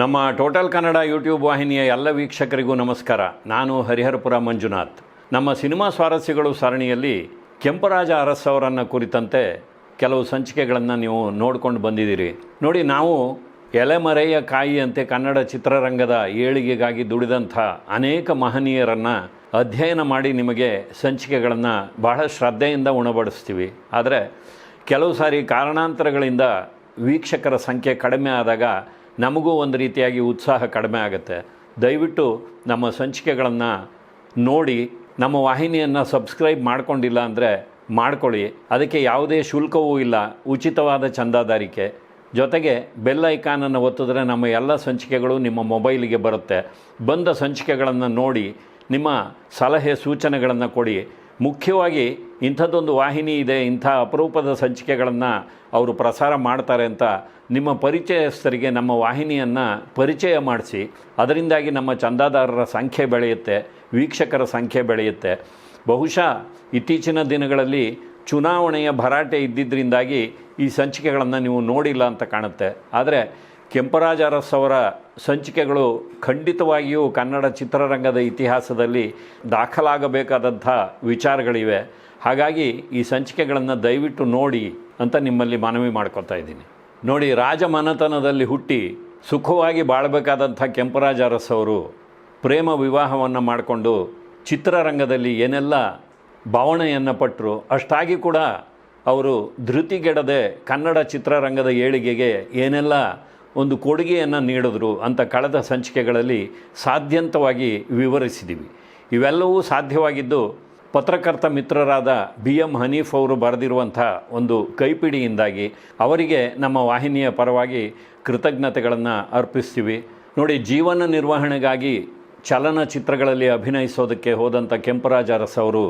ನಮ್ಮ total Kannada YouTube ವಾಹಿನಿಯ ಎಲ್ಲ ವೀಕ್ಷಕರಿಗೂ ನಮಸ್ಕಾರ. ನಾನು ಹರಿಹರಪುರ ಮಂಜುನಾಥ್. ನಮ್ಮ ಸಿನಿಮಾ ಸ್ವಾರಸ್ಯಗಳು ಸರಣಿಯಲ್ಲಿ ಕೆಂಪರಾಜ ಅರಸ್ ಅವರನ್ನು ಕುರಿತಂತೆ ಕೆಲವು ಸಂಚಿಕೆಗಳನ್ನು ನೀವು ನೋಡ್ಕೊಂಡು ಬಂದಿದ್ದೀರಿ. ನೋಡಿ, ನಾವು ಎಲೆಮರೆಯ ಕಾಯಿಯಂತೆ ಕನ್ನಡ ಚಿತ್ರರಂಗದ ಏಳಿಗೆಗಾಗಿ ದುಡಿದಂಥ ಅನೇಕ ಮಹನೀಯರನ್ನು ಅಧ್ಯಯನ ಮಾಡಿ ನಿಮಗೆ ಸಂಚಿಕೆಗಳನ್ನು ಬಹಳ ಶ್ರದ್ಧೆಯಿಂದ ಉಣಬಡಿಸ್ತೀವಿ. ಆದರೆ ಕೆಲವು ಸಾರಿ ಕಾರಣಾಂತರಗಳಿಂದ ವೀಕ್ಷಕರ ಸಂಖ್ಯೆ ಕಡಿಮೆ ಆದಾಗ ನಮಗೂ ಒಂದು ರೀತಿಯಾಗಿ ಉತ್ಸಾಹ ಕಡಿಮೆ ಆಗುತ್ತೆ. ದಯವಿಟ್ಟು ನಮ್ಮ ಸಂಚಿಕೆಗಳನ್ನು ನೋಡಿ, ನಮ್ಮ ವಾಹಿನಿಯನ್ನು ಸಬ್ಸ್ಕ್ರೈಬ್ ಮಾಡಿಕೊಂಡಿಲ್ಲ ಅಂದರೆ ಮಾಡ್ಕೊಳ್ಳಿ. ಅದಕ್ಕೆ ಯಾವುದೇ ಶುಲ್ಕವೂ ಇಲ್ಲ. ಉಚಿತವಾದ ಚಂದಾದಾರಿಕೆ. ಜೊತೆಗೆ ಬೆಲ್ ಐಕಾನನ್ನು ಒತ್ತಿದ್ರೆ ನಮ್ಮ ಎಲ್ಲ ಸಂಚಿಕೆಗಳು ನಿಮ್ಮ ಮೊಬೈಲಿಗೆ ಬರುತ್ತೆ. ಬಂದ ಸಂಚಿಕೆಗಳನ್ನು ನೋಡಿ, ನಿಮ್ಮ ಸಲಹೆ ಸೂಚನೆಗಳನ್ನು ಕೊಡಿ. ಮುಖ್ಯವಾಗಿ ಇಂಥದ್ದೊಂದು ವಾಹಿನಿ ಇದೆ, ಇಂಥ ಅಪರೂಪದ ಸಂಚಿಕೆಗಳನ್ನು ಅವರು ಪ್ರಸಾರ ಮಾಡ್ತಾರೆ ಅಂತ ನಿಮ್ಮ ಪರಿಚಯಸ್ಥರಿಗೆ ನಮ್ಮ ವಾಹಿನಿಯನ್ನು ಪರಿಚಯ ಮಾಡಿಸಿ, ಅದರಿಂದಾಗಿ ನಮ್ಮ ಚಂದಾದಾರರ ಸಂಖ್ಯೆ ಬೆಳೆಯುತ್ತೆ, ವೀಕ್ಷಕರ ಸಂಖ್ಯೆ ಬೆಳೆಯುತ್ತೆ. ಬಹುಶಃ ಇತ್ತೀಚಿನ ದಿನಗಳಲ್ಲಿ ಚುನಾವಣೆಯ ಭರಾಟೆ ಇದ್ದಿದ್ದರಿಂದಾಗಿ ಈ ಸಂಚಿಕೆಗಳನ್ನು ನೀವು ನೋಡಿಲ್ಲ ಅಂತ ಕಾಣುತ್ತೆ. ಆದರೆ ಕೆಂಪರಾಜ ಅರಸ್ ಅವರ ಸಂಚಿಕೆಗಳು ಖಂಡಿತವಾಗಿಯೂ ಕನ್ನಡ ಚಿತ್ರರಂಗದ ಇತಿಹಾಸದಲ್ಲಿ ದಾಖಲಾಗಬೇಕಾದಂಥ ವಿಚಾರಗಳಿವೆ. ಹಾಗಾಗಿ ಈ ಸಂಚಿಕೆಗಳನ್ನು ದಯವಿಟ್ಟು ನೋಡಿ ಅಂತ ನಿಮ್ಮಲ್ಲಿ ಮನವಿ ಮಾಡ್ಕೊತಾ ಇದ್ದೀನಿ. ನೋಡಿ, ರಾಜಮನೆತನದಲ್ಲಿ ಹುಟ್ಟಿ ಸುಖವಾಗಿ ಬಾಳಬೇಕಾದಂಥ ಕೆಂಪರಾಜ ಅರಸ್ ಅವರು ಪ್ರೇಮ ವಿವಾಹವನ್ನು ಮಾಡಿಕೊಂಡು ಚಿತ್ರರಂಗದಲ್ಲಿ ಏನೆಲ್ಲ ಭಾವನೆಯನ್ನು ಪಟ್ಟರು ಅಷ್ಟಾಗಿ ಕೂಡ ಅವರು ಧೃತಿಗೆಡದೆ ಕನ್ನಡ ಚಿತ್ರರಂಗದ ಏಳಿಗೆಗೆ ಏನೆಲ್ಲ ಒಂದು ಕೊಡುಗೆಯನ್ನು ನೀಡಿದ್ರು ಅಂತ ಕಳೆದ ಸಂಚಿಕೆಗಳಲ್ಲಿ ಸಾಧ್ಯಂತವಾಗಿ ವಿವರಿಸಿದ್ದೀವಿ ಇವೆಲ್ಲವೂ ಸಾಧ್ಯವಾಗಿದ್ದು ಪತ್ರಕರ್ತ ಮಿತ್ರರಾದ ಬಿ ಎಂ ಹನೀಫ್ ಅವರು ಬರೆದಿರುವಂಥ ಒಂದು ಕೈಪಿಡಿಯಿಂದಾಗಿ ಅವರಿಗೆ ನಮ್ಮ ವಾಹಿನಿಯ ಪರವಾಗಿ ಕೃತಜ್ಞತೆಗಳನ್ನು ಅರ್ಪಿಸ್ತೀವಿ. ನೋಡಿ, ಜೀವನ ನಿರ್ವಹಣೆಗಾಗಿ ಚಲನಚಿತ್ರಗಳಲ್ಲಿ ಅಭಿನಯಿಸೋದಕ್ಕೆ ಹೋದಂಥ ಕೆಂಪರಾಜ ಅರಸ್ ಅವರು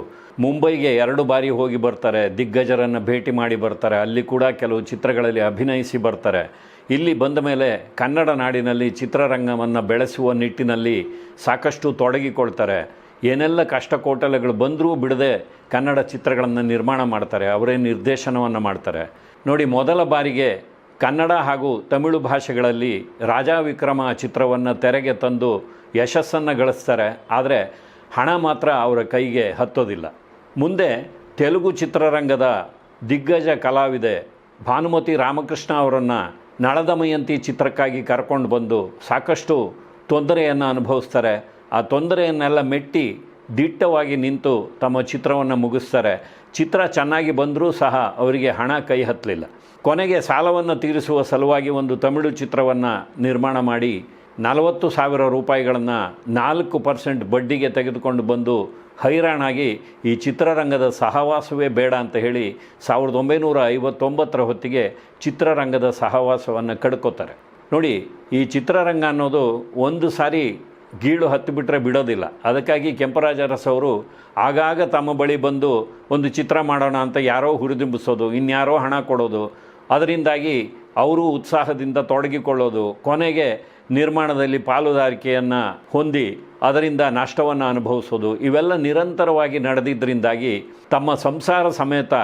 ಮುಂಬೈಗೆ ಎರಡು ಬಾರಿ ಹೋಗಿ ಬರ್ತಾರೆ, ದಿಗ್ಗಜರನ್ನು ಭೇಟಿ ಮಾಡಿ ಬರ್ತಾರೆ, ಅಲ್ಲಿ ಕೂಡ ಕೆಲವು ಚಿತ್ರಗಳಲ್ಲಿ ಅಭಿನಯಿಸಿ ಬರ್ತಾರೆ. ಇಲ್ಲಿ ಬಂದ ಮೇಲೆ ಕನ್ನಡ ನಾಡಿನಲ್ಲಿ ಚಿತ್ರರಂಗವನ್ನು ಬೆಳೆಸುವ ನಿಟ್ಟಿನಲ್ಲಿ ಸಾಕಷ್ಟು ತೊಡಗಿಕೊಳ್ತಾರೆ. ಏನೆಲ್ಲ ಕಷ್ಟ ಕೋಟಲೆಗಳು ಬಂದರೂ ಬಿಡದೆ ಕನ್ನಡ ಚಿತ್ರಗಳನ್ನು ನಿರ್ಮಾಣ ಮಾಡ್ತಾರೆ, ಅವರೇ ನಿರ್ದೇಶನವನ್ನು ಮಾಡ್ತಾರೆ. ನೋಡಿ, ಮೊದಲ ಬಾರಿಗೆ ಕನ್ನಡ ಹಾಗೂ ತಮಿಳು ಭಾಷೆಗಳಲ್ಲಿ ರಾಜಾ ವಿಕ್ರಮ ಚಿತ್ರವನ್ನು ತೆರೆಗೆ ತಂದು ಯಶಸ್ಸನ್ನು ಗಳಿಸ್ತಾರೆ. ಆದರೆ ಹಣ ಮಾತ್ರ ಅವರ ಕೈಗೆ ಹತ್ತೋದಿಲ್ಲ. ಮುಂದೆ ತೆಲುಗು ಚಿತ್ರರಂಗದ ದಿಗ್ಗಜ ಕಲಾವಿದೆ ಭಾನುಮತಿ ರಾಮಕೃಷ್ಣ ಅವರನ್ನು ನಳದಮಯಂತಿ ಚಿತ್ರಕ್ಕಾಗಿ ಕರ್ಕೊಂಡು ಬಂದು ಸಾಕಷ್ಟು ತೊಂದರೆಯನ್ನು ಅನುಭವಿಸ್ತಾರೆ. ಆ ತೊಂದರೆಯನ್ನೆಲ್ಲ ಮೆಟ್ಟಿ ದಿಟ್ಟವಾಗಿ ನಿಂತು ತಮ್ಮ ಚಿತ್ರವನ್ನು ಮುಗಿಸ್ತಾರೆ. ಚಿತ್ರ ಚೆನ್ನಾಗಿ ಬಂದರೂ ಸಹ ಅವರಿಗೆ ಹಣ ಕೈ ಹತ್ತಲಿಲ್ಲ. ಕೊನೆಗೆ ಸಾಲವನ್ನು ತೀರಿಸುವ ಸಲುವಾಗಿ ಒಂದು ತಮಿಳು ಚಿತ್ರವನ್ನು ನಿರ್ಮಾಣ ಮಾಡಿ ನಲವತ್ತು ಸಾವಿರ ರೂಪಾಯಿಗಳನ್ನು ನಾಲ್ಕು ಪರ್ಸೆಂಟ್ ಬಡ್ಡಿಗೆ ತೆಗೆದುಕೊಂಡು ಬಂದು ಹೈರಾಣಾಗಿ ಈ ಚಿತ್ರರಂಗದ ಸಹವಾಸವೇ ಬೇಡ ಅಂತ ಹೇಳಿ ಸಾವಿರದ ಒಂಬೈನೂರ ಐವತ್ತೊಂಬತ್ತರ ಹೊತ್ತಿಗೆ ಚಿತ್ರರಂಗದ ಸಹವಾಸವನ್ನು ಕಡ್ಕೋತಾರೆ. ನೋಡಿ, ಈ ಚಿತ್ರರಂಗ ಅನ್ನೋದು ಒಂದು ಸಾರಿ ಗೀಳು ಹತ್ತಿಬಿಟ್ರೆ ಬಿಡೋದಿಲ್ಲ. ಅದಕ್ಕಾಗಿ ಕೆಂಪರಾಜ ಅವರು ಆಗಾಗ ತಮ್ಮ ಬಳಿ ಬಂದು ಒಂದು ಚಿತ್ರ ಮಾಡೋಣ ಅಂತ ಯಾರೋ ಹುರಿದುಂಬಿಸೋದು, ಇನ್ಯಾರೋ ಹಣ ಕೊಡೋದು, ಅದರಿಂದಾಗಿ ಅವರು ಉತ್ಸಾಹದಿಂದ ತೊಡಗಿಕೊಳ್ಳೋದು, ಕೊನೆಗೆ ನಿರ್ಮಾಣದಲ್ಲಿ ಪಾಲುದಾರಿಕೆಯನ್ನು ಹೊಂದಿ ಅದರಿಂದ ನಷ್ಟವನ್ನು ಅನುಭವಿಸೋದು, ಇವೆಲ್ಲ ನಿರಂತರವಾಗಿ ನಡೆದಿದ್ದರಿಂದಾಗಿ ತಮ್ಮ ಸಂಸಾರ ಸಮೇತ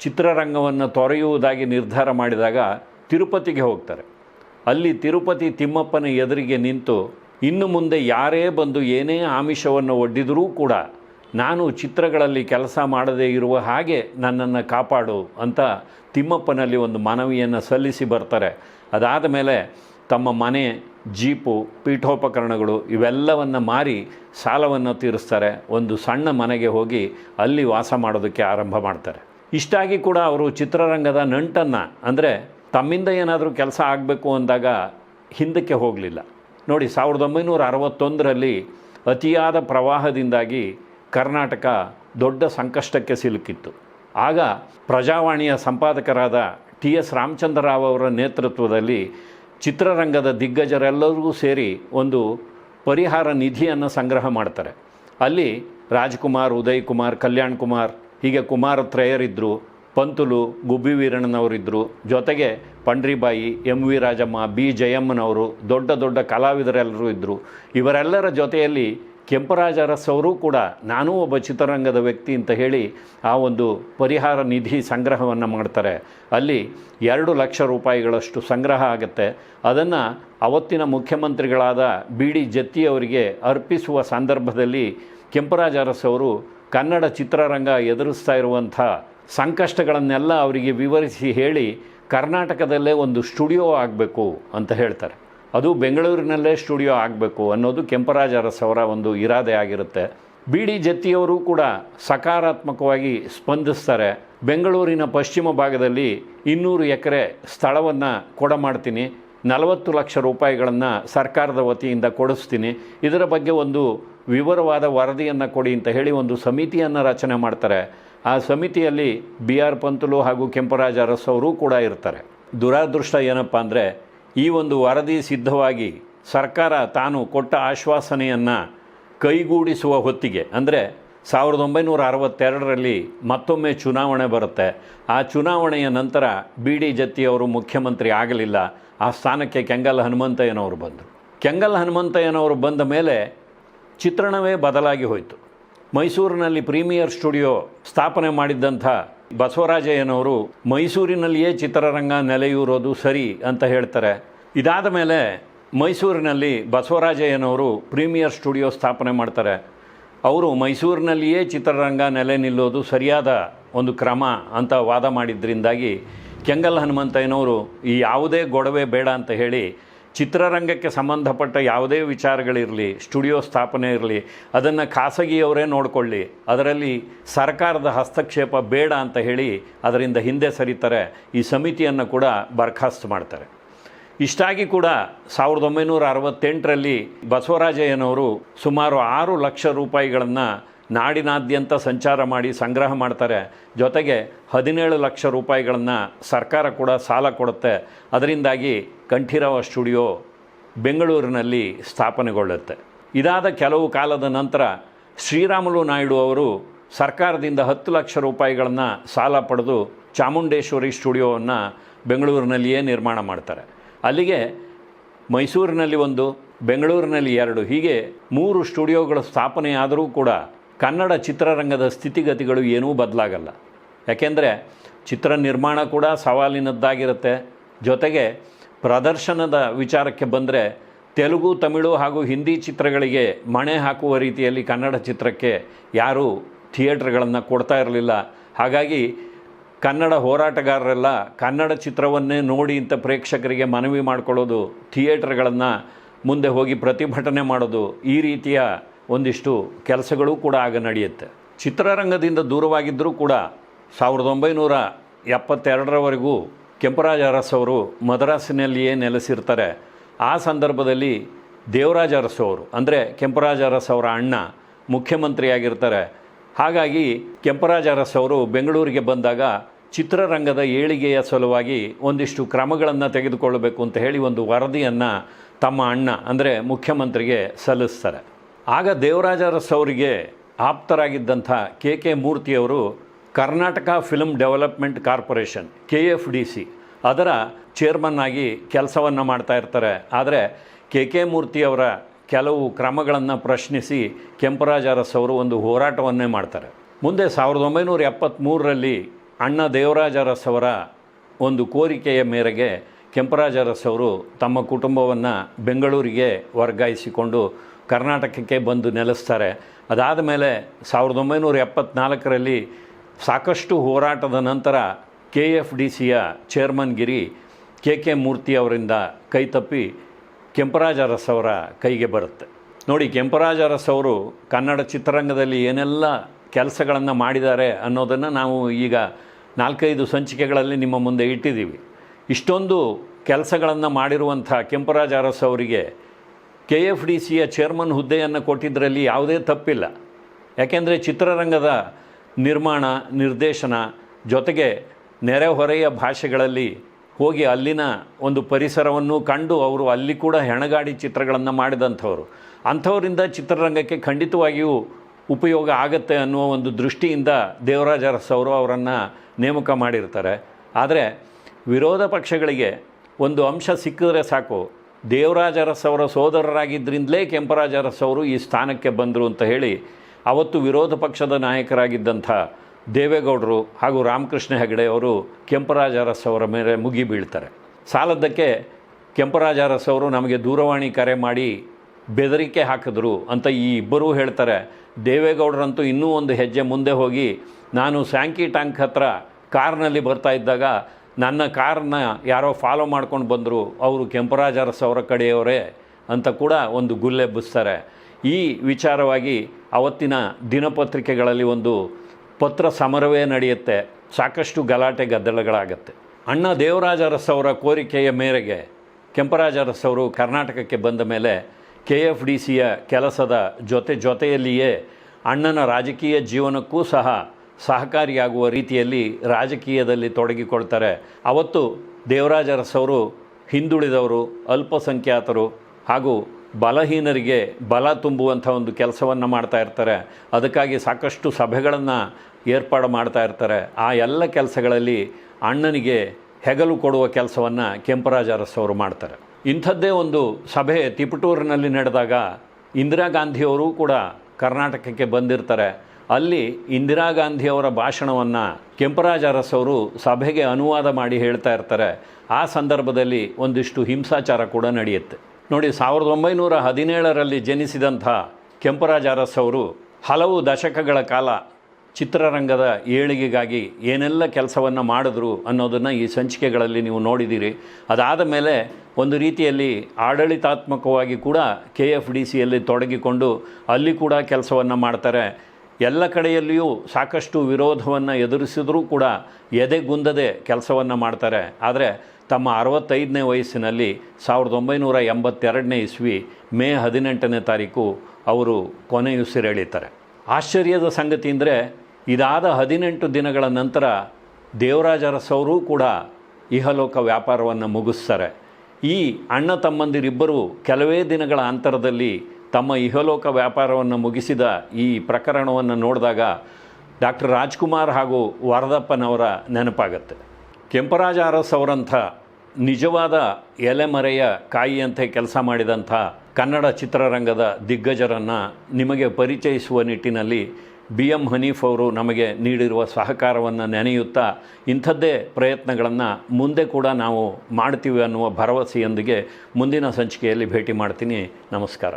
ಚಿತ್ರರಂಗವನ್ನು ತೊರೆಯುವುದಾಗಿ ನಿರ್ಧಾರ ಮಾಡಿದಾಗ ತಿರುಪತಿಗೆ ಹೋಗ್ತಾರೆ. ಅಲ್ಲಿ ತಿರುಪತಿ ತಿಮ್ಮಪ್ಪನ ಎದುರಿಗೆ ನಿಂತು ಇನ್ನು ಮುಂದೆ ಯಾರೇ ಬಂದು ಏನೇ ಆಮಿಷವನ್ನು ಒಡ್ಡಿದರೂ ಕೂಡ ನಾನು ಚಿತ್ರಗಳಲ್ಲಿ ಕೆಲಸ ಮಾಡದೇ ಇರುವ ಹಾಗೆ ನನ್ನನ್ನು ಕಾಪಾಡು ಅಂತ ತಿಮ್ಮಪ್ಪನಲ್ಲಿ ಒಂದು ಮನವಿಯನ್ನು ಸಲ್ಲಿಸಿ ಬರ್ತಾರೆ. ಅದಾದ ಮೇಲೆ ತಮ್ಮ ಮನೆ, ಜೀಪು, ಪೀಠೋಪಕರಣಗಳು ಇವೆಲ್ಲವನ್ನು ಮಾರಿ ಸಾಲವನ್ನು ತೀರಿಸ್ತಾರೆ. ಒಂದು ಸಣ್ಣ ಮನೆಗೆ ಹೋಗಿ ಅಲ್ಲಿ ವಾಸ ಮಾಡೋದಕ್ಕೆ ಆರಂಭ ಮಾಡ್ತಾರೆ. ಇಷ್ಟಾಗಿ ಕೂಡ ಅವರು ಚಿತ್ರರಂಗದ ನಂಟನ್ನು, ಅಂದರೆ ತಮ್ಮಿಂದ ಏನಾದರೂ ಕೆಲಸ ಆಗಬೇಕು ಅಂದಾಗ ಹಿಂದಕ್ಕೆ ಹೋಗಲಿಲ್ಲ. ನೋಡಿ, ಸಾವಿರದ ಒಂಬೈನೂರ ಅರವತ್ತೊಂದರಲ್ಲಿ ಅತಿಯಾದ ಪ್ರವಾಹದಿಂದಾಗಿ ಕರ್ನಾಟಕ ದೊಡ್ಡ ಸಂಕಷ್ಟಕ್ಕೆ ಸಿಲುಕಿತ್ತು. ಆಗ ಪ್ರಜಾವಾಣಿಯ ಸಂಪಾದಕರಾದ ಟಿ ಎಸ್ ರಾಮಚಂದ್ರರಾವ್ ಅವರ ನೇತೃತ್ವದಲ್ಲಿ ಚಿತ್ರರಂಗದ ದಿಗ್ಗಜರೆಲ್ಲರಿಗೂ ಸೇರಿ ಒಂದು ಪರಿಹಾರ ನಿಧಿಯನ್ನು ಸಂಗ್ರಹ ಮಾಡ್ತಾರೆ. ಅಲ್ಲಿ ರಾಜ್ಕುಮಾರ್ ಉದಯ್ ಕುಮಾರ್ ಕಲ್ಯಾಣ್ ಕುಮಾರ್, ಹೀಗೆ ಕುಮಾರ ತ್ರಯರಿದ್ದರು ಪಂತುಲು, ಗುಬ್ಬಿ ವೀರಣ್ಣನವರಿದ್ದರು ಜೊತೆಗೆ Pandaribai, M V Rajamma, B ಜಯಮ್ಮನವರು, ದೊಡ್ಡ ದೊಡ್ಡ ಕಲಾವಿದರೆಲ್ಲರೂ ಇದ್ದರು ಇವರೆಲ್ಲರ ಜೊತೆಯಲ್ಲಿ ಕೆಂಪರಾಜ ಅರಸ್ ಅವರು ಕೂಡ ನಾನೂ ಒಬ್ಬ ಚಿತ್ರರಂಗದ ವ್ಯಕ್ತಿ ಅಂತ ಹೇಳಿ ಆ ಒಂದು ಪರಿಹಾರ ನಿಧಿ ಸಂಗ್ರಹವನ್ನು ಮಾಡ್ತಾರೆ. ಅಲ್ಲಿ ಎರಡು ಲಕ್ಷ ರೂಪಾಯಿಗಳಷ್ಟು ಸಂಗ್ರಹ ಆಗುತ್ತೆ. ಅದನ್ನು ಅವತ್ತಿನ ಮುಖ್ಯಮಂತ್ರಿಗಳಾದ ಬಿ ಡಿ ಜತ್ತಿಯವರಿಗೆ ಅರ್ಪಿಸುವ ಸಂದರ್ಭದಲ್ಲಿ ಕೆಂಪರಾಜ ಅರಸ್ ಅವರು ಕನ್ನಡ ಚಿತ್ರರಂಗ ಎದುರಿಸ್ತಾ ಇರುವಂಥ ಸಂಕಷ್ಟಗಳನ್ನೆಲ್ಲ ಅವರಿಗೆ ವಿವರಿಸಿ ಹೇಳಿ ಕರ್ನಾಟಕದಲ್ಲೇ ಒಂದು ಸ್ಟುಡಿಯೋ ಆಗಬೇಕು ಅಂತ ಹೇಳ್ತಾರೆ. ಅದು ಬೆಂಗಳೂರಿನಲ್ಲೇ ಸ್ಟುಡಿಯೋ ಆಗಬೇಕು ಅನ್ನೋದು ಕೆಂಪರಾಜ ಅರಸ್ ಅವರ ಒಂದು ಇರಾದೆ ಆಗಿರುತ್ತೆ. ಬಿ ಡಿ ಜತ್ತಿಯವರು ಕೂಡ ಸಕಾರಾತ್ಮಕವಾಗಿ ಸ್ಪಂದಿಸ್ತಾರೆ. ಬೆಂಗಳೂರಿನ ಪಶ್ಚಿಮ ಭಾಗದಲ್ಲಿ ಇನ್ನೂರು ಎಕರೆ ಸ್ಥಳವನ್ನು ಕೊಡ ಮಾಡ್ತೀನಿ ನಲವತ್ತು ಲಕ್ಷ ರೂಪಾಯಿಗಳನ್ನು ಸರ್ಕಾರದ ವತಿಯಿಂದ ಕೊಡಿಸ್ತೀನಿ. ಇದರ ಬಗ್ಗೆ ಒಂದು ವಿವರವಾದ ವರದಿಯನ್ನು ಕೊಡಿ ಅಂತ ಹೇಳಿ ಒಂದು ಸಮಿತಿಯನ್ನು ರಚನೆ ಮಾಡ್ತಾರೆ. ಆ ಸಮಿತಿಯಲ್ಲಿ ಬಿ ಆರ್ ಪಂತುಲು ಹಾಗೂ ಕೆಂಪರಾಜ ಅರಸ್ ಕೂಡ ಇರ್ತಾರೆ. ದುರಾದೃಷ್ಟ ಏನಪ್ಪ ಅಂದರೆ ಈ ಒಂದು ವರದಿ ಸಿದ್ಧವಾಗಿ ಸರ್ಕಾರ ತಾನು ಕೊಟ್ಟ ಆಶ್ವಾಸನೆಯನ್ನು ಕೈಗೂಡಿಸುವ ಹೊತ್ತಿಗೆ, ಅಂದರೆ ಸಾವಿರದ ಒಂಬೈನೂರ ಅರವತ್ತೆರಡರಲ್ಲಿ ಮತ್ತೊಮ್ಮೆ ಚುನಾವಣೆ ಬರುತ್ತೆ. ಆ ಚುನಾವಣೆಯ ನಂತರ ಬಿ ಡಿ ಜತ್ತಿಯವರು ಮುಖ್ಯಮಂತ್ರಿ ಆಗಲಿಲ್ಲ. ಆ ಸ್ಥಾನಕ್ಕೆ ಕೆಂಗಲ್ ಹನುಮಂತಯ್ಯನವರು ಬಂದರು. ಕೆಂಗಲ್ ಹನುಮಂತಯ್ಯನವರು ಬಂದ ಮೇಲೆ ಚಿತ್ರಣವೇ ಬದಲಾಗಿ ಹೋಯಿತು. ಮೈಸೂರಿನಲ್ಲಿ ಪ್ರೀಮಿಯರ್ ಸ್ಟುಡಿಯೋ ಸ್ಥಾಪನೆ ಮಾಡಿದ್ದಂಥ ಬಸವರಾಜಯ್ಯನವರು ಮೈಸೂರಿನಲ್ಲಿಯೇ ಚಿತ್ರರಂಗ ನೆಲೆಯೂರೋದು ಸರಿ ಅಂತ ಹೇಳ್ತಾರೆ. ಇದಾದ ಮೇಲೆ ಮೈಸೂರಿನಲ್ಲಿ ಬಸವರಾಜಯ್ಯನವರು ಪ್ರೀಮಿಯರ್ ಸ್ಟುಡಿಯೋ ಸ್ಥಾಪನೆ ಮಾಡ್ತಾರೆ. ಅವರು ಮೈಸೂರಿನಲ್ಲಿಯೇ ಚಿತ್ರರಂಗ ನೆಲೆ ನಿಲ್ಲೋದು ಸರಿಯಾದ ಒಂದು ಕ್ರಮ ಅಂತ ವಾದ ಮಾಡಿದ್ರಿಂದಾಗಿ ಕೆಂಗಲ್ ಹನುಮಂತಯ್ಯನವರು ಈ ಯಾವುದೇ ಗೊಡವೆ ಬೇಡ ಅಂತ ಹೇಳಿ ಚಿತ್ರರಂಗಕ್ಕೆ ಸಂಬಂಧಪಟ್ಟ ಯಾವುದೇ ವಿಚಾರಗಳಿರಲಿ, ಸ್ಟುಡಿಯೋ ಸ್ಥಾಪನೆ ಇರಲಿ, ಅದನ್ನು ಖಾಸಗಿಯವರೇ ನೋಡಿಕೊಳ್ಳಿ, ಅದರಲ್ಲಿ ಸರ್ಕಾರದ ಹಸ್ತಕ್ಷೇಪ ಬೇಡ ಅಂತ ಹೇಳಿ ಅದರಿಂದ ಹಿಂದೆ ಸರಿತಾರೆ ಈ ಸಮಿತಿಯನ್ನು ಕೂಡ ಬರ್ಖಾಸ್ತು ಮಾಡ್ತಾರೆ. ಇಷ್ಟಾಗಿ ಕೂಡ ಸಾವಿರದ ಒಂಬೈನೂರ ಅರವತ್ತೆಂಟರಲ್ಲಿ ಬಸವರಾಜಯ್ಯನವರು ಸುಮಾರು ಆರು ಲಕ್ಷ ರೂಪಾಯಿಗಳನ್ನು ನಾಡಿನಾದ್ಯಂತ ಸಂಚಾರ ಮಾಡಿ ಸಂಗ್ರಹ ಮಾಡ್ತಾರೆ. ಜೊತೆಗೆ ಹದಿನೇಳು ಲಕ್ಷ ರೂಪಾಯಿಗಳನ್ನು ಸರ್ಕಾರ ಕೂಡ ಸಾಲ ಕೊಡುತ್ತೆ. ಅದರಿಂದಾಗಿ ಕಂಠೀರವ ಸ್ಟುಡಿಯೋ ಬೆಂಗಳೂರಿನಲ್ಲಿ ಸ್ಥಾಪನೆಗೊಳ್ಳುತ್ತೆ. ಇದಾದ ಕೆಲವು ಕಾಲದ ನಂತರ ಶ್ರೀರಾಮುಲು ನಾಯ್ಡು ಅವರು ಸರ್ಕಾರದಿಂದ ಹತ್ತು ಲಕ್ಷ ರೂಪಾಯಿಗಳನ್ನು ಸಾಲ ಪಡೆದು ಚಾಮುಂಡೇಶ್ವರಿ ಸ್ಟುಡಿಯೋವನ್ನು ಬೆಂಗಳೂರಿನಲ್ಲಿಯೇ ನಿರ್ಮಾಣ ಮಾಡ್ತಾರೆ. ಅಲ್ಲಿಗೆ ಮೈಸೂರಿನಲ್ಲಿ ಒಂದು, ಬೆಂಗಳೂರಿನಲ್ಲಿ ಎರಡು, ಹೀಗೆ ಮೂರು ಸ್ಟುಡಿಯೋಗಳ ಸ್ಥಾಪನೆಯಾದರೂ ಕೂಡ ಕನ್ನಡ ಚಿತ್ರರಂಗದ ಸ್ಥಿತಿಗತಿಗಳು ಏನೂ ಬದಲಾಗಲ್ಲ. ಯಾಕೆಂದರೆ ಚಿತ್ರ ನಿರ್ಮಾಣ ಕೂಡ ಸವಾಲಿನದ್ದಾಗಿರುತ್ತೆ. ಜೊತೆಗೆ ಪ್ರದರ್ಶನದ ವಿಚಾರಕ್ಕೆ ಬಂದರೆ ತೆಲುಗು, ತಮಿಳು ಹಾಗೂ ಹಿಂದಿ ಚಿತ್ರಗಳಿಗೆ ಮಣೆ ಹಾಕುವ ರೀತಿಯಲ್ಲಿ ಕನ್ನಡ ಚಿತ್ರಕ್ಕೆ ಯಾರೂ ಥಿಯೇಟ್ರ್ಗಳನ್ನು ಕೊಡ್ತಾ ಇರಲಿಲ್ಲ. ಹಾಗಾಗಿ ಕನ್ನಡ ಹೋರಾಟಗಾರರೆಲ್ಲ ಕನ್ನಡ ಚಿತ್ರವನ್ನೇ ನೋಡಿ ಅಂತ ಪ್ರೇಕ್ಷಕರಿಗೆ ಮನವಿ ಮಾಡಿಕೊಳ್ಳೋದು ಥಿಯೇಟ್ರ್ಗಳನ್ನು ಮುಂದೆ ಹೋಗಿ ಪ್ರತಿಭಟನೆ ಮಾಡೋದು ಈ ರೀತಿಯ ಒಂದಿಷ್ಟು ಕೆಲಸಗಳು ಕೂಡ ಆಗ ನಡೆಯುತ್ತೆ. ಚಿತ್ರರಂಗದಿಂದ ದೂರವಾಗಿದ್ದರೂ ಕೂಡ ಸಾವಿರದ ಒಂಬೈನೂರ ಎಪ್ಪತ್ತೆರಡರವರೆಗೂ ಕೆಂಪರಾಜ ಅರಸ್ ಅವರು ಮದ್ರಾಸಿನಲ್ಲಿಯೇ ನೆಲೆಸಿರ್ತಾರೆ. ಆ ಸಂದರ್ಭದಲ್ಲಿ ದೇವರಾಜ ಅರಸು ಅವರು, ಅಂದರೆ ಕೆಂಪರಾಜ ಅರಸ್ ಅವರ ಅಣ್ಣ ಮುಖ್ಯಮಂತ್ರಿಯಾಗಿರ್ತಾರೆ. ಹಾಗಾಗಿ ಕೆಂಪರಾಜ ಅರಸ್ ಅವರು ಬೆಂಗಳೂರಿಗೆ ಬಂದಾಗ ಚಿತ್ರರಂಗದ ಏಳಿಗೆಯ ಸಲುವಾಗಿ ಒಂದಿಷ್ಟು ಕ್ರಮಗಳನ್ನು ತೆಗೆದುಕೊಳ್ಳಬೇಕು ಅಂತ ಹೇಳಿ ಒಂದು ವರದಿಯನ್ನು ತಮ್ಮ ಅಣ್ಣ, ಅಂದರೆ ಮುಖ್ಯಮಂತ್ರಿಗೆ ಸಲ್ಲಿಸ್ತಾರೆ. ಆಗ ದೇವರಾಜ ಅವರಿಗೆ ಆಪ್ತರಾಗಿದ್ದಂಥ K K ಮೂರ್ತಿಯವರು Karnataka film development corporation, K F D C ಅದರ ಚೇರ್ಮನ್ ಆಗಿ ಕೆಲಸವನ್ನು ಮಾಡ್ತಾ ಇರ್ತಾರೆ. ಆದರೆ ಕೆ ಕೆ ಮೂರ್ತಿಯವರ ಕೆಲವು ಕ್ರಮಗಳನ್ನು ಪ್ರಶ್ನಿಸಿ ಕೆಂಪರಾಜ ಅರಸ್ ಅವರು ಒಂದು ಹೋರಾಟವನ್ನೇ ಮಾಡ್ತಾರೆ. ಮುಂದೆ ಸಾವಿರದ ಒಂಬೈನೂರ ಎಪ್ಪತ್ತ್ಮೂರರಲ್ಲಿ ಅಣ್ಣ ದೇವರಾಜ ಅರಸ್ ಒಂದು ಕೋರಿಕೆಯ ಮೇರೆಗೆ ಕೆಂಪರಾಜ ಅರಸ್ ಅವರು ತಮ್ಮ ಕುಟುಂಬವನ್ನು ಬೆಂಗಳೂರಿಗೆ ವರ್ಗಾಯಿಸಿಕೊಂಡು ಕರ್ನಾಟಕಕ್ಕೆ ಬಂದು ನೆಲೆಸ್ತಾರೆ. ಅದಾದ ಮೇಲೆ ಸಾವಿರದ ಒಂಬೈನೂರ ಎಪ್ಪತ್ನಾಲ್ಕರಲ್ಲಿ ಸಾಕಷ್ಟು ಹೋರಾಟದ ನಂತರ ಕೆ ಎಫ್ ಡಿ ಸಿಯ ಚೇರ್ಮನ್ಗಿರಿ ಕೆ ಕೆ ಮೂರ್ತಿ ಅವರಿಂದ ಕೈತಪ್ಪಿ ಕೆಂಪರಾಜ ಅರಸ್ ಕೈಗೆ ಬರುತ್ತೆ. ನೋಡಿ, ಕೆಂಪರಾಜ ಅರಸ್ ಕನ್ನಡ ಚಿತ್ರರಂಗದಲ್ಲಿ ಏನೆಲ್ಲ ಕೆಲಸಗಳನ್ನು ಮಾಡಿದ್ದಾರೆ ಅನ್ನೋದನ್ನು ನಾವು ಈಗ ನಾಲ್ಕೈದು ಸಂಚಿಕೆಗಳಲ್ಲಿ ನಿಮ್ಮ ಮುಂದೆ ಇಟ್ಟಿದ್ದೀವಿ. ಇಷ್ಟೊಂದು ಕೆಲಸಗಳನ್ನು ಮಾಡಿರುವಂಥ ಕೆಂಪರಾಜ ಅರಸ್ ಅವರಿಗೆ ಕೆ ಎಫ್ ಡಿ ಸಿಯ ಚೇರ್ಮನ್ ಹುದ್ದೆಯನ್ನು ಕೊಟ್ಟಿದ್ದರಲ್ಲಿ ಯಾವುದೇ ತಪ್ಪಿಲ್ಲ. ಯಾಕೆಂದರೆ ಚಿತ್ರರಂಗದ ನಿರ್ಮಾಣ, ನಿರ್ದೇಶನ ಜೊತೆಗೆ ನೆರೆಹೊರೆಯ ಭಾಷೆಗಳಲ್ಲಿ ಹೋಗಿ ಅಲ್ಲಿನ ಒಂದು ಪರಿಸರವನ್ನು ಕಂಡು ಅವರು ಅಲ್ಲಿ ಕೂಡ ಹೆಣಗಾಡಿ ಚಿತ್ರಗಳನ್ನು ಮಾಡಿದಂಥವರು. ಅಂಥವರಿಂದ ಚಿತ್ರರಂಗಕ್ಕೆ ಖಂಡಿತವಾಗಿಯೂ ಉಪಯೋಗ ಆಗತ್ತೆ ಅನ್ನುವ ಒಂದು ದೃಷ್ಟಿಯಿಂದ ದೇವರಾಜ ಅರಸ್ ಅವರು ಅವರನ್ನು ನೇಮಕ ಮಾಡಿರ್ತಾರೆ. ಆದರೆ ವಿರೋಧ ಪಕ್ಷಗಳಿಗೆ ಒಂದು ಅಂಶ ಸಿಕ್ಕಿದ್ರೆ ಸಾಕು. ದೇವರಾಜ ಅರಸ್ ಅವರ ಸೋದರರಾಗಿದ್ದರಿಂದಲೇ ಕೆಂಪರಾಜ ಅರಸ್ ಅವರು ಈ ಸ್ಥಾನಕ್ಕೆ ಬಂದರು ಅಂತ ಹೇಳಿ ಅವತ್ತು ವಿರೋಧ ಪಕ್ಷದ ನಾಯಕರಾಗಿದ್ದಂಥ ದೇವೇಗೌಡರು ಹಾಗೂ ರಾಮಕೃಷ್ಣ ಹೆಗಡೆ ಅವರು ಕೆಂಪರಾಜ ಅರಸ್ ಅವರ ಮೇಲೆ ಮುಗಿ ಬೀಳ್ತಾರೆ. ಸಾಲದ್ದಕ್ಕೆ ಕೆಂಪರಾಜ ಅರಸ್ ಅವರು ನಮಗೆ ದೂರವಾಣಿ ಕರೆ ಮಾಡಿ ಬೆದರಿಕೆ ಹಾಕಿದ್ರು ಅಂತ ಈ ಇಬ್ಬರೂ ಹೇಳ್ತಾರೆ. ದೇವೇಗೌಡರಂತೂ ಇನ್ನೂ ಒಂದು ಹೆಜ್ಜೆ ಮುಂದೆ ಹೋಗಿ ನಾನು ಸ್ಯಾಂಕಿ ಟ್ಯಾಂಕ್ ಹತ್ರ ಕಾರ್ನಲ್ಲಿ ಬರ್ತಾ ಇದ್ದಾಗ ನನ್ನ ಕಾರನ್ನ ಯಾರೋ ಫಾಲೋ ಮಾಡ್ಕೊಂಡು ಬಂದರು, ಅವರು ಕೆಂಪರಾಜ ಅರಸ್ ಅವರ ಕಡೆಯವರೇ ಅಂತ ಕೂಡ ಒಂದು ಗುಲ್ಲೆಬ್ಬಿಸ್ತಾರೆ ಈ ವಿಚಾರವಾಗಿ ಅವತ್ತಿನ ದಿನಪತ್ರಿಕೆಗಳಲ್ಲಿ ಒಂದು ಪತ್ರ ಸಮರವೇ ನಡೆಯುತ್ತೆ. ಸಾಕಷ್ಟು ಗಲಾಟೆ ಗದ್ದಲಗಳಾಗತ್ತೆ. ಅಣ್ಣ ದೇವರಾಜ ಅರಸ್ ಅವರ ಕೋರಿಕೆಯ ಮೇರೆಗೆ ಕೆಂಪರಾಜ ಅರಸ್ ಅವರು ಕರ್ನಾಟಕಕ್ಕೆ ಬಂದ ಮೇಲೆ ಕೆ ಎಫ್ ಡಿ ಸಿಯ ಕೆಲಸದ ಜೊತೆ ಜೊತೆಯಲ್ಲಿಯೇ ಅಣ್ಣನ ರಾಜಕೀಯ ಜೀವನಕ್ಕೂ ಸಹ ಸಹಕಾರಿಯಾಗುವ ರೀತಿಯಲ್ಲಿ ರಾಜಕೀಯದಲ್ಲಿ ತೊಡಗಿಕೊಳ್ತಾರೆ. ಅವತ್ತು ದೇವರಾಜ ಅವರು, ಹಿಂದುಳಿದವರು, ಅಲ್ಪಸಂಖ್ಯಾತರು ಹಾಗೂ ಬಲಹೀನರಿಗೆ ಬಲ ತುಂಬುವಂಥ ಒಂದು ಕೆಲಸವನ್ನು ಮಾಡ್ತಾ ಇರ್ತಾರೆ. ಅದಕ್ಕಾಗಿ ಸಾಕಷ್ಟು ಸಭೆಗಳನ್ನು ಏರ್ಪಾಡು ಮಾಡ್ತಾ ಇರ್ತಾರೆ. ಆ ಎಲ್ಲ ಕೆಲಸಗಳಲ್ಲಿ ಅಣ್ಣನಿಗೆ ಹೆಗಲು ಕೊಡುವ ಕೆಲಸವನ್ನು ಕೆಂಪರಾಜ ಅರಸವರು ಮಾಡ್ತಾರೆ. ಇಂಥದ್ದೇ ಒಂದು ಸಭೆ ತಿಪಟೂರಿನಲ್ಲಿ ನಡೆದಾಗ ಇಂದಿರಾ ಗಾಂಧಿಯವರು ಕೂಡ ಕರ್ನಾಟಕಕ್ಕೆ ಬಂದಿರ್ತಾರೆ. ಅಲ್ಲಿ ಇಂದಿರಾ ಗಾಂಧಿಯವರ ಭಾಷಣವನ್ನು ಕೆಂಪರಾಜ ಅರಸ್ ಅವರು ಸಭೆಗೆ ಅನುವಾದ ಮಾಡಿ ಹೇಳ್ತಾ ಇರ್ತಾರೆ. ಆ ಸಂದರ್ಭದಲ್ಲಿ ಒಂದಿಷ್ಟು ಹಿಂಸಾಚಾರ ಕೂಡ ನಡೆಯುತ್ತೆ. ನೋಡಿ, ಸಾವಿರದ ಒಂಬೈನೂರ ಹದಿನೇಳರಲ್ಲಿ ಜನಿಸಿದಂಥ ಕೆಂಪರಾಜ ಅರಸ್ ಅವರು ಹಲವು ದಶಕಗಳ ಕಾಲ ಚಿತ್ರರಂಗದ ಏಳಿಗೆಗಾಗಿ ಏನೆಲ್ಲ ಕೆಲಸವನ್ನು ಮಾಡಿದ್ರು ಅನ್ನೋದನ್ನು ಈ ಸಂಚಿಕೆಗಳಲ್ಲಿ ನೀವು ನೋಡಿದ್ದೀರಿ. ಅದಾದ ಮೇಲೆ ಒಂದು ರೀತಿಯಲ್ಲಿ ಆಡಳಿತಾತ್ಮಕವಾಗಿ ಕೂಡ ಕೆ ಎಫ್ ಡಿ ಸಿಯಲ್ಲಿ ತೊಡಗಿಕೊಂಡು ಅಲ್ಲಿ ಕೂಡ ಕೆಲಸವನ್ನು ಮಾಡ್ತಾರೆ. ಎಲ್ಲ ಕಡೆಯಲ್ಲಿಯೂ ಸಾಕಷ್ಟು ವಿರೋಧವನ್ನು ಎದುರಿಸಿದರೂ ಕೂಡ ಎದೆಗುಂದದೆ ಕೆಲಸವನ್ನು ಮಾಡ್ತಾರೆ. ಆದರೆ ತಮ್ಮ ಅರವತ್ತೈದನೇ ವಯಸ್ಸಿನಲ್ಲಿ ಸಾವಿರದ ಒಂಬೈನೂರ ಎಂಬತ್ತೆರಡನೇ ಇಸ್ವಿ ಮೇ ಹದಿನೆಂಟನೇ ತಾರೀಕು ಅವರು ಕೊನೆಯುಸಿರೆಳೀತಾರೆ ಆಶ್ಚರ್ಯದ ಸಂಗತಿ ಅಂದರೆ ಇದಾದ ಹದಿನೆಂಟು ದಿನಗಳ ನಂತರ ದೇವರಾಜ ಅರಸವರೂ ಕೂಡ ಇಹಲೋಕ ವ್ಯಾಪಾರವನ್ನು ಮುಗಿಸ್ತಾರೆ. ಈ ಅಣ್ಣ ತಮ್ಮಂದಿರಿಬ್ಬರು ಕೆಲವೇ ದಿನಗಳ ಅಂತರದಲ್ಲಿ ತಮ್ಮ ಇಹಲೋಕ ವ್ಯಾಪಾರವನ್ನು ಮುಗಿಸಿದ ಈ ಪ್ರಕರಣವನ್ನು ನೋಡಿದಾಗ ಡಾಕ್ಟರ್ ರಾಜ್ಕುಮಾರ್ ಹಾಗೂ ವರದಪ್ಪನವರ ನೆನಪಾಗತ್ತೆ. ಕೆಂಪರಾಜ ಅರಸ್ ಅವರಂಥ ನಿಜವಾದ ಎಲೆಮರೆಯ ಕಾಯಿಯಂತೆ ಕೆಲಸ ಮಾಡಿದಂಥ ಕನ್ನಡ ಚಿತ್ರರಂಗದ ದಿಗ್ಗಜರನ್ನು ನಿಮಗೆ ಪರಿಚಯಿಸುವ ನಿಟ್ಟಿನಲ್ಲಿ ಬಿ ಎಂ ಹನೀಫ್ ಅವರು ನಮಗೆ ನೀಡಿರುವ ಸಹಕಾರವನ್ನು ನೆನೆಯುತ್ತಾ ಇಂಥದ್ದೇ ಪ್ರಯತ್ನಗಳನ್ನು ಮುಂದೆ ಕೂಡ ನಾವು ಮಾಡ್ತೀವಿ ಅನ್ನುವ ಭರವಸೆಯೊಂದಿಗೆ ಮುಂದಿನ ಸಂಚಿಕೆಯಲ್ಲಿ ಭೇಟಿ ಮಾಡ್ತೀನಿ. ನಮಸ್ಕಾರ.